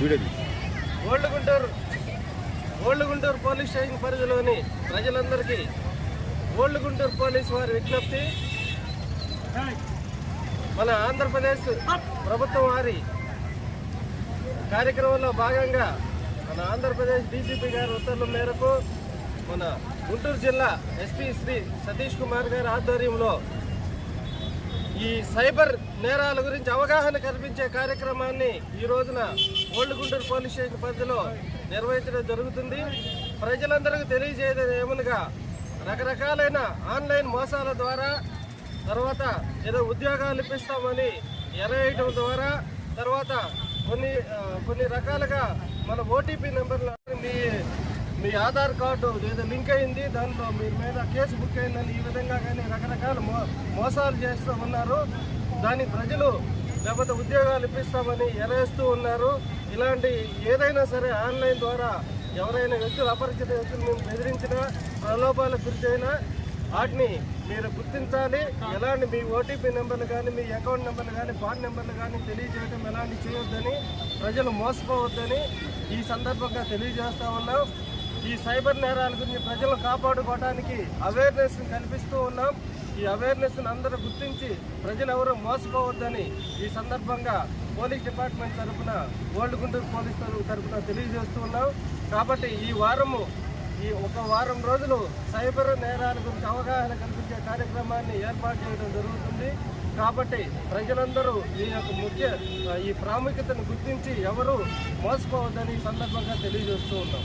Old Guntur old Guntur police station పరిధిలోని ప్రజలందరికీ old Guntur police వారి విజ్ఞప్తి. మన ఆంధ్రప్రదేశ్ ప్రభుత్వం వారి కార్యక్రమంలో భాగంగా మన ఆంధ్రప్రదేశ్ డీజీపీ గారి ఉత్తర్వుల మేరకు మన గుంటూరు జిల్లా ఎస్పీ శ్రీ సతీష్ కుమార్ గారి ఆధ్వర్యంలో ఈ సైబర్ నేరాల గురించి అవగాహన కల్పించే కార్యక్రమాన్ని ఈ రోజున ఓల్డ్ గుంటూరు పోలీస్ స్టేషన్ పరిధిలో నిర్వహించడం జరుగుతుంది. ప్రజలందరికీ తెలియజేయడం ఏమనగా రకరకాలైన ఆన్లైన్ మోసాల ద్వారా తర్వాత ఏదో ఉద్యోగాలు ఇప్పిస్తామని ఎరవేయటం ద్వారా తర్వాత కొన్ని కొన్ని రకాలుగా మన ఓటీపీ నెంబర్లు మీ మీ ఆధార్ కార్డు ఏదో లింక్ అయింది దాంట్లో మీరు మీద కేసు బుక్ అయిందని ఈ విధంగా కానీ రకరకాల మో మోసాలు చేస్తూ ఉన్నారు. దానికి ప్రజలు లేకపోతే ఉద్యోగాలు ఇప్పిస్తామని ఎరేస్తూ ఉన్నారు. ఇలాంటి ఏదైనా సరే ఆన్లైన్ ద్వారా ఎవరైనా వ్యక్తులు అపరిచిత వ్యక్తులు మేము బెదిరించినా ప్రలోభాలకు గురిచైనా వాటిని మీరు గుర్తించాలి. ఎలాంటి మీ ఓటీపీ నెంబర్లు కానీ మీ అకౌంట్ నెంబర్లు కానీ పాన్ నెంబర్లు కానీ తెలియజేయడం ఎలాంటి చేయొద్దని ప్రజలు మోసపోవద్దని ఈ సందర్భంగా తెలియజేస్తా ఉన్నాం. ఈ సైబర్ నేరాల గురించి ప్రజలను కాపాడుకోవడానికి అవేర్నెస్ కల్పిస్తూ ఉన్నాం. ఈ అవేర్నెస్ అందరూ గుర్తించి ప్రజలు ఎవరు మోసపోవద్దని ఈ సందర్భంగా పోలీస్ డిపార్ట్మెంట్ తరఫున ఓల్డ్ గుంటూరు పోలీస్ తరఫున తెలియజేస్తూ ఉన్నాం. కాబట్టి ఈ వారము ఈ ఒక వారం రోజులు సైబర్ నేరాల గురించి అవగాహన కల్పించే కార్యక్రమాన్ని ఏర్పాటు చేయడం జరుగుతుంది. కాబట్టి ప్రజలందరూ ఈ యొక్క ముఖ్య ఈ ప్రాముఖ్యతను గుర్తించి ఎవరు మోసపోవద్దని ఈ సందర్భంగా తెలియజేస్తూ ఉన్నాం.